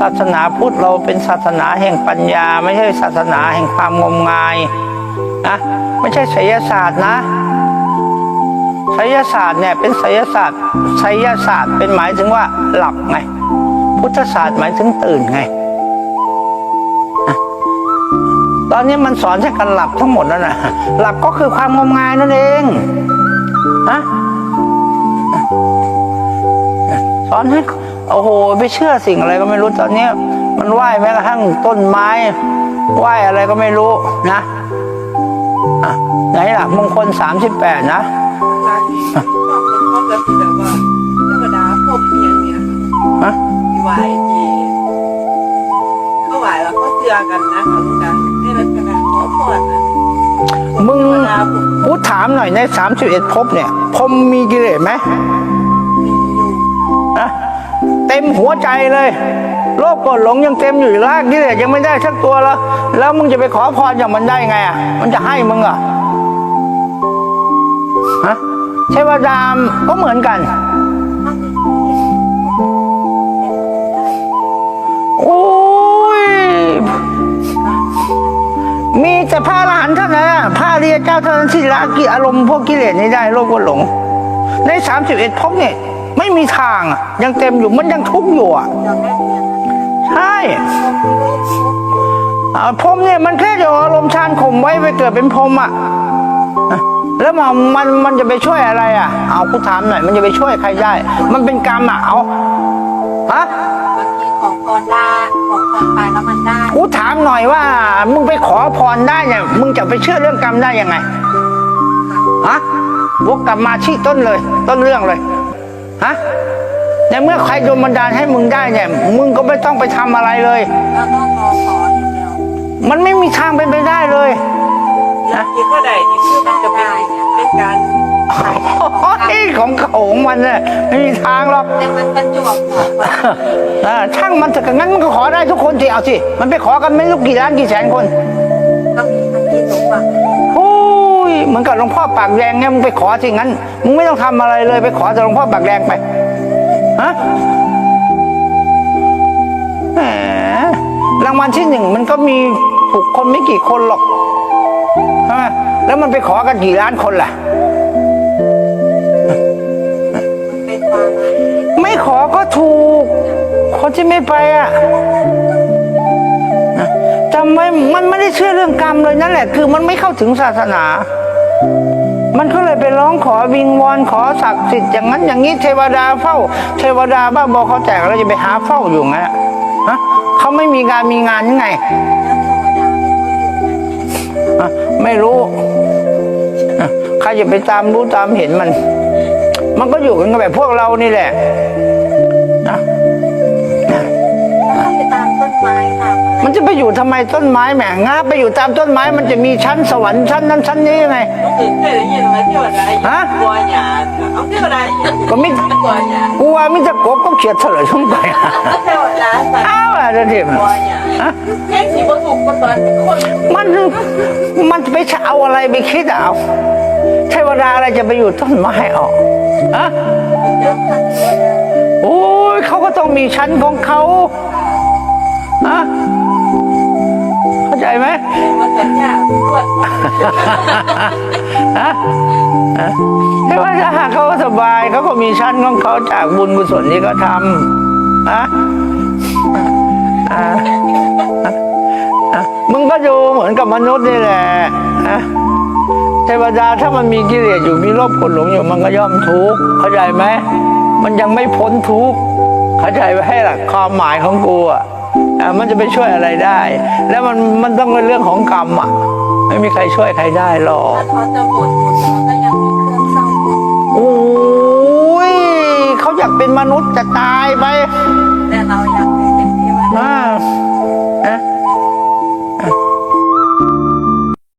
ศาสนาพุทธเราเป็นศาสนาแห่งปัญญา ไม่ใช่ศาสนาแห่งความงมงายนะไม่ใช่ไสยศาสตร์นะไสยศาสตร์เนี่ยเป็นไสยศาสตร์ไสยศาสตร์เป็นหมายถึงว่าหลับไง พุทธศาสตร์หมายถึงตื่นไง ตอนนี้มันสอนให้กันหลับทั้งหมดแล้วนะหลับก็คือความงมงายนั่นเองนะสอนให้ โอ้โหไปเชื่อสิ่งอะไรก็ไม่รู้ตอนนี้มันไหว้แม้กระทั่งต้นไม้ไหว้อะไรก็ไม่รู้นะอะไหนล่ะมงคลสามสิบแปดนะร้านนี้ชอบชอบแบบแบบว่าเทวดาพรหมเพียงเนี่ยฮะที่ไหวทีเขาไหวแล้วเขาเชื่อกันนะเขารู้กันในลักษณะขอพรนะมึงเทวดาผมกูถามหน่อยในสามสิบเอ็ดภพเนี่ยพรหมมีกิเลสไหมมีอยู่นะ เต็มหัวใจเลยโลภโกรธหลงยังเต็มอยู่ลากกิเลสยังไม่ได้สักตัวแล้ว แล้วมึงจะไปขอพรจากมันได้ไงอะ มันจะให้มึงเหรอฮะเทวดามก็เหมือนกันโอ้ยมีแต่พระอรหันต์เท่านั้นพระอริยเจ้าเท่านั้นที่ละกิอารมณ์พวกกิเลสนี้ได้โลภโกรธหลง ในสามสิบเอ็ดภพเนี่ย ไม่มีทางอะยังเต็มอยู่มันยังทุกข์อยู่อะจำได้เพียงใช่อ่าพรหมเนี่ยมันแค่จะเอาอารมณ์ฌานข่มไว้ไปเกิดเป็นพรหมอะอะแล้วมันมันมันจะไปช่วยอะไรอะ เอากูถามหน่อยมันจะไปช่วยใครได้ มันเป็นกรรมอะเอาฮะบางทีของพรได้ของพรไปแล้วมันได้กูถามหน่อยว่า มึงไปขอพรได้เนี่ยมึงจะไปเชื่อเรื่องกรรมได้ยังไงฮะวกกลับมาที่ต้นเลย ต้นเรื่องเลย ฮะในเมื่อใครโดนบันดาลให้มึงได้เนี่ย มึงก็ไม่ต้องไปทำอะไรเลย เราต้องรอขออย่างเดียวมันไม่มีทางเป็นไปได้เลย นะที่เท่าใดนี่คือมันจะเป็นเป็นการขายโอ้ยของเขาของมันเนี่ยไม่มีทางหรอกแต่มันประจวบเหมาะกับเออช่างมันแต่งั้นมันก็ขอได้ทุกคนสิเอาสิ มันไปขอกันไม่รู้กี่ล้านกี่แสนคนก็มีทั้งที่สมหวังโอ้ย เหมือนกับหลวงพ่อปากแดงเนี่ยมึงไปขอสิงั้นมึงไม่ต้องทำอะไรเลยไปขอแต่หลวงพ่อปากแดงไปฮะรางวัลที่หนึ่งมันก็มีถูกคนไม่กี่คนหรอกใช่ไหมแล้วมันไปขอกันกี่ล้านคนล่ะ ไม่ขอก็ถูก คนที่ไม่ไปอะ นะจำไว้มันไม่ได้เชื่อเรื่องกรรมเลยนั่นแหละ คือมันไม่เข้าถึงศาสนา มันก็เลยไปร้องขอวิงวอนขอศักดิ์สิทธิ์อย่างนั้นอย่างนี้เทวดาเฝ้า เทวดาบ้าบอเขาแจกแล้วจะไปหาเฝ้าอยู่ไงฮะเขาไม่มีงานมีงานยังไงไม่รู้ใครจะไปตามรู้ตามเห็นมัน มันก็อยู่กันแบบพวกเรานี่แหละ จะไปอยู่ทำไมต้นไม้แหมงาไปอยู่ตามต้นไม้มันจะมีชั้นสวรรค์ชั้นนั้นชั้นนี้ยังไงต้องตื่นเคยได้ยินไหมเทวดาฮะกลัวหยาดเอาเทวดาอย่างก็มิกลัวหยาดกูว่ามิจะกบก็เขียดเฉลยช่องไปแล้วเทวดาสัตว์อ้าวอะไรเด็มกลัวหยาดแย่งสีวัตถุคนตอนเป็นคนมันมันไปเอาอะไรไปคิดอะเอาเทวดาอะไรจะไปอยู่ต้นไม้ออกอะเดิมพันเทวดาโอ้ยเขาก็ต้องมีชั้นของเขาอะเข้า ใจไหมมาสัญญาตรวจฮะฮะเทวดาเขาก็สบายเขาก็มีชั้นของเขาจากบุญกุศลที่เขาทำฮะอ่าอะมึงก็ดูเหมือนกับมนุษย์นี่แหละฮะเทวดาถ้ามันมีกิเลสอยู่มีโลภโกรธหลงอยู่มันก็ย่อมทุกข์เข้าใจไหมมันยังไม่พ้นทุกข์เข้าใจไหมหลักความหมายของกูอะอะ มันจะไปช่วยอะไรได้ แล้วมันมันต้องเป็นเรื่องของกรรมอะ ไม่มีใครช่วยใครได้หรอกถ้าเขาจะบ่นบ่นเขาก็ยังมีเครื่องเศร้าบ่นโอ้ยเขาอยากเป็นมนุษย์จะตายไปเ